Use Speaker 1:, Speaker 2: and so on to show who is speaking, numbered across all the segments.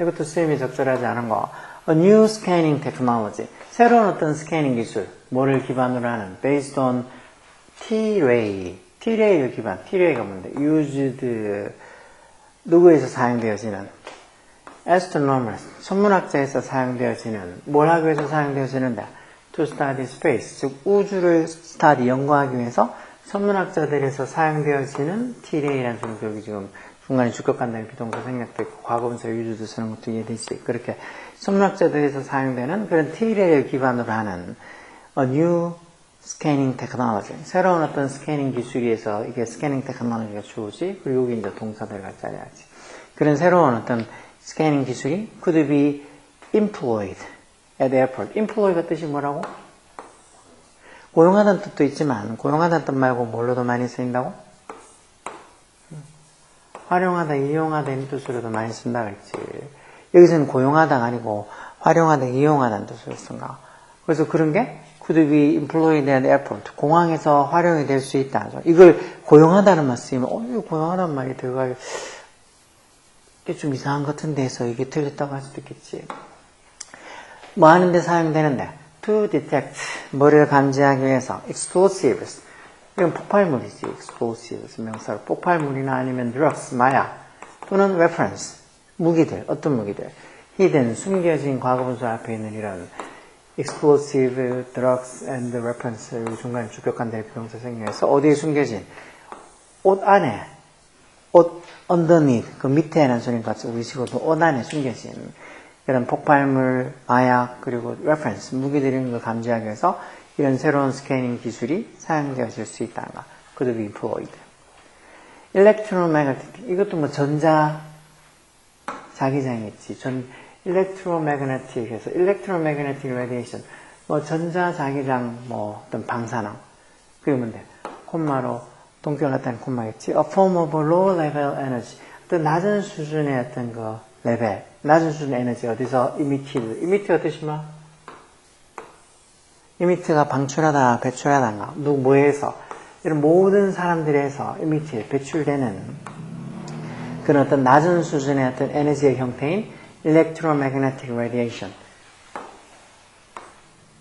Speaker 1: 이것도 쌤이 적절하지 않은 거. A new scanning technology. 새로운 어떤 스캐닝 기술. 뭐를 기반으로 하는? Based on T-ray. T-ray를 기반. T-ray가 뭔데? Used. 누구에서 사용되어지는? astronomers. 천문학자에서 사용되어지는. 뭘 하기 위해서 사용되어지는데? To study space. 즉, 우주를 study, 연구하기 위해서 천문학자들에서 사용되어지는 T-ray라는 소리도 여기 지금 중간에 주격간다는 비동사 생략도 있고 과거분사 유주도 쓰는 것도 이해되지. 그렇게 천문학자들에서 사용되는 그런 T레를 기반으로 하는 a new scanning technology. 새로운 어떤 스캐닝 기술에서 이게 스캐닝 테크놀로지가 주어지 그리고 여기 이제 동사들과 짜려야지. 그런 새로운 어떤 스캐닝 기술이 could be employed at airport. employ가 뜻이 뭐라고? 고용하다는 뜻도 있지만 고용하다는 뜻 말고 뭘로도 많이 쓰인다고? 활용하다, 이용하다 이런 뜻으로도 많이 쓴다 그랬지. 여기서는 고용하다가 아니고 활용하다, 이용하다는 뜻으로 쓴가. 그래서 그런 게 could be employed at airport. 공항에서 활용이 될 수 있다. 이걸 고용하다는 말 쓰이면 어, 이거 고용하다는 말이 들어가 이게 좀 이상한 것 같은데 해서 이게 틀렸다고 할 수도 있겠지. 뭐 하는데 사용되는데? To detect 뭐를 감지하기 위해서 explosives. 이건 폭발물이지 explosives. 명사로 폭발물이나 아니면 drugs 마약 또는 weapons. 무기들 어떤 무기들? hidden 숨겨진 과거분수 앞에 있는 이런 explosive drugs and weapons 중간에 주격한 대비 동사 생략해서 어디에 숨겨진? 옷 안에. 옷 underneath 그 밑에라는 소리인 것 같이 우리 식으로도 옷 안에 숨겨진 이런 폭발물, 마약, 그리고 reference, 무기들 이런 걸 감지하기 위해서 이런 새로운 스캐닝 기술이 사용되어질 수 있다는 거. could be employed. 이것도 뭐 전자 자기장이겠지. 전 해서 electromagnetic radiation, 뭐 전자 자기장, 뭐 어떤 방사능. 그게 뭔데? 콤마로 동결 나타낸 콤마겠지. a form of low level energy. 어떤 낮은 수준의 어떤 그 레벨, 낮은 수준의 에너지 어디서 emitted. emit가 뜻이 뭐? emit가 방출하다, 배출하다인가. 누구 뭐에서? 이런 모든 사람들에서 emitted, 배출되는 그런 어떤 낮은 수준의 어떤 에너지의 형태인 electromagnetic radiation.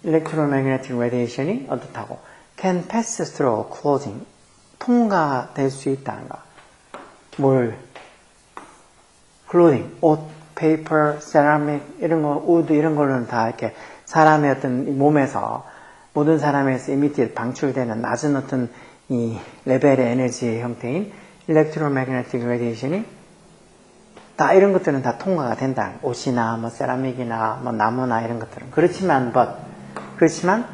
Speaker 1: electromagnetic radiation이 어떻다고? can pass through clothing. 통과될 수 있다는가. 뭘? Clothing, 옷, paper, ceramic, 이런 거, wood, 이런 걸로는 다 이렇게 사람의 어떤 몸에서, 모든 사람에서 emitted, 방출되는 낮은 어떤 이 레벨의 에너지의 형태인 electromagnetic radiation이 다 이런 것들은 다 통과가 된다. 옷이나 뭐 세라믹이나 뭐 나무나 이런 것들은. 그렇지만, but, 그렇지만,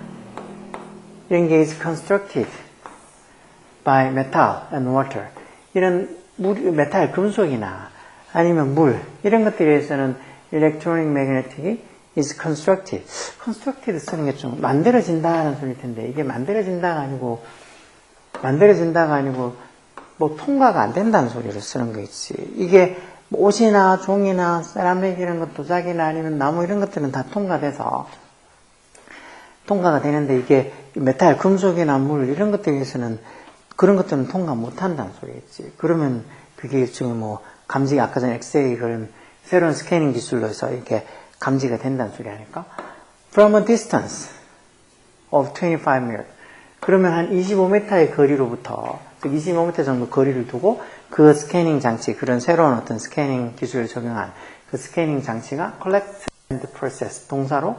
Speaker 1: 이런 게 is constructed by metal and water. 이런 물, 메탈, 금속이나 아니면 물 이런 것들에 의해서는 electronic magnetic이 is constructed. constructed 쓰는 게 좀 만들어진다는 소리일 텐데 이게 만들어진다가 아니고 만들어진다가 아니고 뭐 통과가 안 된다는 소리를 쓰는 거 있지. 이게 뭐 옷이나 종이나 세라믹 이런 것 도자기나 아니면 나무 이런 것들은 다 통과돼서 통과가 되는데 이게 메탈, 금속이나 물 이런 것들에 의해서는 그런 것들은 통과 못 한다는 소리겠지. 그러면 그게 일종의 뭐 감지가 아까 전에 엑스레이 그런 새로운 스캐닝 기술로 해서 이렇게 감지가 된다는 소리 아닐까? From a distance of 25 m 그러면 한 25m의 거리로부터, 즉 25m 정도 거리를 두고 그 스캐닝 장치, 그런 새로운 어떤 스캐닝 기술을 적용한 그 스캐닝 장치가 collect and process 동사로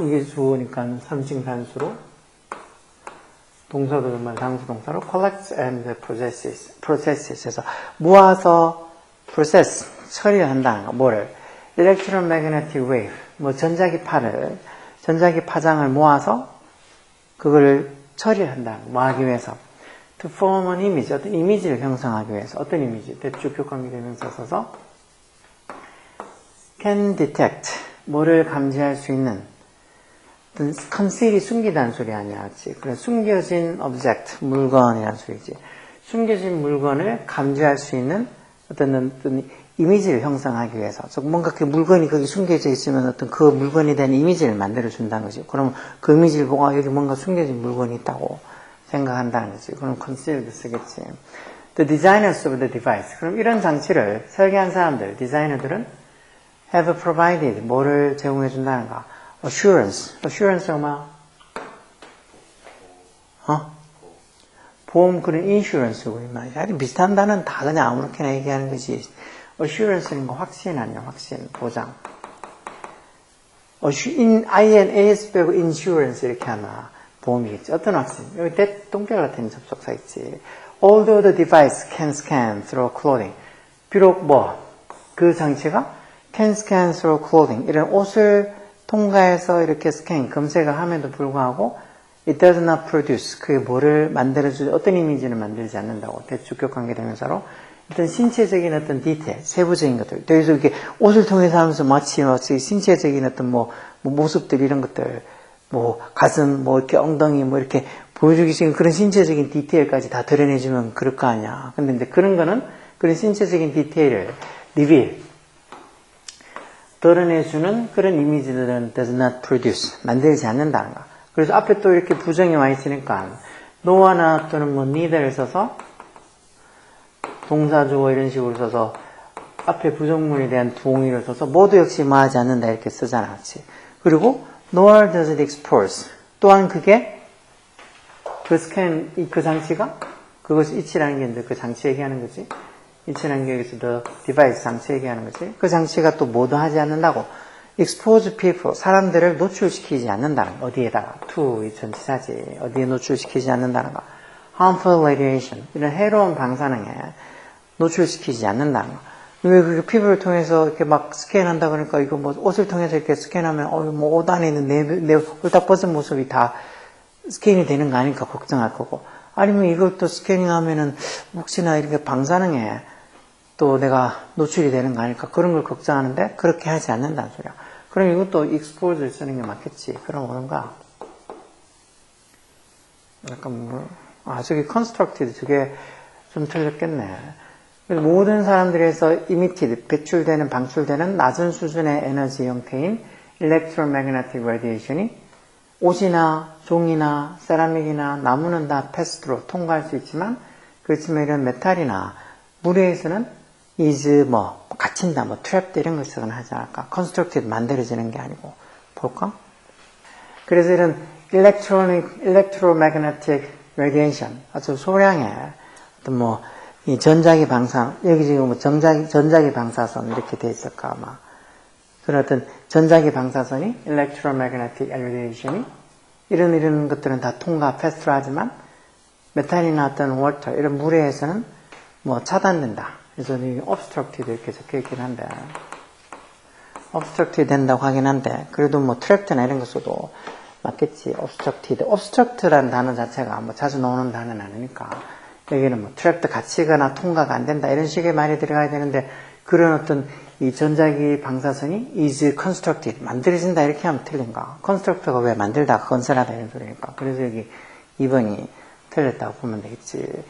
Speaker 1: 이게 주어니까 삼층 단수로 동사도 정말 당수 동사로 collect and processes, processes 해서 모아서 process, 거, 뭐를? electromagnetic wave, 뭐 전자기파를, 전자기파장을 모아서 그거를 거, 뭐 하기 위해서. to form an image, 어떤 이미지를 형성하기 위해서. 어떤 이미지? 대충 교관계 대명사 써서 can detect, 뭐를 감지할 수 있는 conceal이 숨기다는 소리 아니야, 그치? 그래, 숨겨진 object, 물건이라는 소리지. 숨겨진 물건을 감지할 수 있는 어떤, 어떤 이미지를 형성하기 위해서 즉 뭔가 그 물건이 거기 숨겨져 있으면 어떤 그 물건에 대한 이미지를 만들어 준다는 거지. 그럼 그 이미지를 보고 아, 여기 뭔가 숨겨진 물건이 있다고 생각한다는 거지. 그럼 concealed 쓰겠지. The designers of the device. 그럼 이런 장치를 설계한 사람들, 디자이너들은 have provided 뭐를 제공해 준다는가? Assurance. assurance가 뭐야? 어? 보험 그런 insurance고 이 말이야. 아주 비슷한 단어는 다 그냥 아무렇게나 얘기하는 거지. assurance는 거 확신 아니야, 확신, 보장. in, INAS 빼고 insurance 이렇게 하나 보험이겠지. 어떤 확신? 여기 대동결 같은 접속사 있지. Although the device can scan through clothing. 비록 뭐, 그 장치가 can scan through clothing. 이런 옷을 통과해서 이렇게 스캔, 검색을 함에도 불구하고 it does not produce. 그게 뭐를 만들어주지, 어떤 이미지를 만들지 않는다고. 대주격 관계대명사로. 어떤 신체적인 어떤 디테일, 세부적인 것들. 여기서 이렇게 옷을 통해서 하면서 마치, 마치 신체적인 어떤 뭐, 뭐 모습들 이런 것들, 뭐 가슴, 뭐 이렇게 엉덩이, 뭐 이렇게 보여주기 싫은 그런 신체적인 디테일까지 다 드러내주면 그럴 거 아니야. 근데 이제 그런 거는 그런 신체적인 디테일을 리빌, 드러내주는 그런 이미지들은 does not produce, 만들지 않는다는 거. 그래서 앞에 또 이렇게 부정이 와 있으니까 노아나 또는 뭐 neither를 써서 동사 주어 이런 식으로 써서 앞에 부정문에 대한 동의를 써서 모두 역시 뭐하지 않는다 이렇게 쓰잖아. 그렇지? 그리고 nor does it expose. 또한 그게 그 스캔, 그 장치가 그것이 이치라는 게 있는데 그 장치 얘기하는 거지. The device 장치 얘기하는 거지. 그 장치가 또 모두 하지 않는다고. expose people, 사람들을 노출시키지 않는다는 거. 어디에다가? to, 이 전치사지. 어디에 노출시키지 않는다는 거. harmful radiation, 이런 해로운 방사능에 노출시키지 않는다는 거. 왜 그게 피부를 통해서 이렇게 막 스캔한다 그러니까 이거 뭐 옷을 통해서 이렇게 스캔하면 어뭐옷 안에 있는 내, 내 홀딱 벗은 모습이 다 스캔이 되는 거 아닐까 걱정할 거고 아니면 이것도 스캐닝하면은 혹시나 이렇게 방사능에 또 내가 노출이 되는 거 아닐까 그런 걸 걱정하는데 그렇게 하지 않는다는 소리야. 그럼 이것도 expose를 쓰는 게 맞겠지. 그럼 뭔가 약간 뭐, 아 저기 constructed 저게 좀 틀렸겠네. 모든 사람들에서 emitted, 배출되는, 방출되는 낮은 수준의 에너지 형태인 electromagnetic radiation이 옷이나 종이나 세라믹이나 나무는 다 패스트로 통과할 수 있지만 그렇지만 이런 메탈이나 물에서는 is 뭐 갇힌다, 뭐 트랩 이런 걸 쓰거나 하지 않을까? constructed 만들어지는 게 아니고 볼까? 그래서 이런 electronic, electromagnetic radiation 아주 소량의 어떤 뭐 이 전자기 방사 여기 지금 뭐 전자기 전자기 방사선 이렇게 돼 있을까 아마 그런 어떤 전자기 방사선이 electromagnetic radiation이 이런 이런 것들은 다 통과 패스트로 하지만 메탄이나 어떤 워터 이런 물에서는 뭐 차단된다. 이 obstructed 이렇게 적혀 있긴 한데 obstructed 된다고 하긴 한데 그래도 뭐 트랩트나 이런 거 써도 맞겠지. obstructed. obstruct라는 단어 자체가 뭐 자주 나오는 단어는 아니니까 여기는 뭐 트랩트 갇히거나 통과가 안 된다 이런 식의 말이 들어가야 되는데 그런 어떤 이 전자기 방사선이 is constructed 만들어진다 이렇게 하면 틀린가? construct가 왜 만들다 건설하다 이런 소리니까 그래서 여기 2번이 틀렸다고 보면 되겠지.